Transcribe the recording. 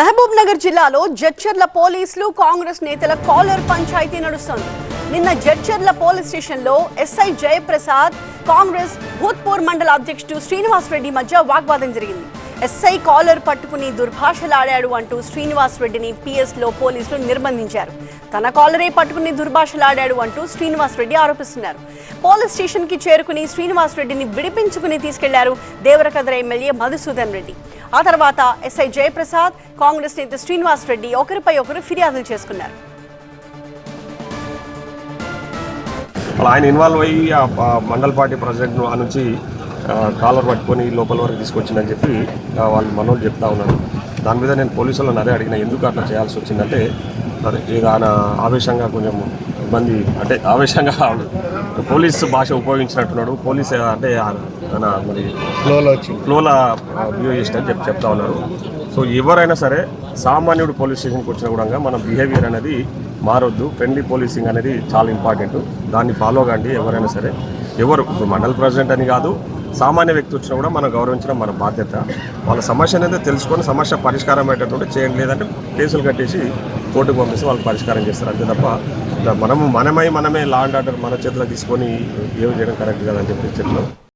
మహబూబ్ నగర్ జిల్లాలో జడ్చర్ల పోలీసులు కాంగ్రెస్ నేతల కాలర్ పంచాయతీ నడుస్తోంది. నిన్న జడ్చర్ల పోలీస్ స్టేషన్లో ఎస్ఐ జయప్రసాద్ కాంగ్రెస్ భూత్పూర్ మండల అధ్యక్షుడు శ్రీనివాస్ రెడ్డి మధ్య వాగ్వాదం జరిగింది. ఎస్ఐ కాలర్ పట్టుకుని దుర్భాషలాడాడు అంటూ శ్రీనివాస్ రెడ్డిని పిఎస్లో పోలీసులు నిర్బంధించారు. తన కాలరే పట్టుకుని దుర్భాషలాడాడు అంటూ శ్రీనివాస్ రెడ్డి ఆరోపిస్తున్నారు. పోలీస్ స్టేషన్కి చేరుకుని శ్రీనివాస్ రెడ్డిని విడిపించుకుని తీసుకెళ్ళారు దేవరకద్ర ఎమ్మెల్యే మధుసూదన్ రెడ్డి. ఆ తర్వాత ఎస్ఐ జయప్రసాద్ కాంగ్రెస్ నేత శ్రీనివాస్ రెడ్డి ఒకరిపై ఒకరు ఫిర్యాదులు చేసుకున్నారు. ఆయన ఇన్వాల్వ్ అయ్యి ఆ మండల్ పార్టీ ప్రెసిడెంట్ నుంచి కాలర్ పట్టుకొని లోపల వరకు తీసుకొచ్చిందని చెప్పి వాళ్ళు మనోళ్ళు చెప్తా ఉన్నారు. దాని మీద నేను పోలీసులను అదే అడిగిన ఎందుకు అట్లా చేయాల్సి వచ్చిందంటే అదే ఆయన ఆవేశంగా కొంచెం ఇబ్బంది అంటే ఆవేశంగా పోలీస్ భాష ఉపయోగించినట్టున్నాడు. పోలీస్ అంటే ఆయన మరి ఫ్లోలో వచ్చి. ఫ్లోలా బిహేవ్ చేసినని చెప్పి చెప్తా ఉన్నారు. సో ఎవరైనా సరే సామాన్యుడు పోలీస్ స్టేషన్కి వచ్చినా కూడా మన బిహేవియర్ అనేది మారొద్దు. ఫ్రెండ్లీ పోలీసింగ్ అనేది చాలా ఇంపార్టెంట్. దాన్ని ఫాలో కండి ఎవరైనా సరే. ఎవరు ఇప్పుడు మండల్ ప్రెసిడెంట్ అని కాదు సామాన్య వ్యక్తి వచ్చినా కూడా మనం గౌరవించడం మన బాధ్యత. వాళ్ళ సమస్య అనేది తెలుసుకొని సమస్య పరిష్కారం అయ్యేటట్టు చేయండి. లేదంటే కేసులు కట్టేసి కోర్టుకు పంపిస్తే వాళ్ళు పరిష్కారం చేస్తారు. అంతే తప్ప మనము మనమై మనమే లా అండ్ ఆర్డర్ మన చేతిలో తీసుకొని ఏమి చేయడం కరెక్ట్ కాదని చెప్పి చెప్తున్నాం.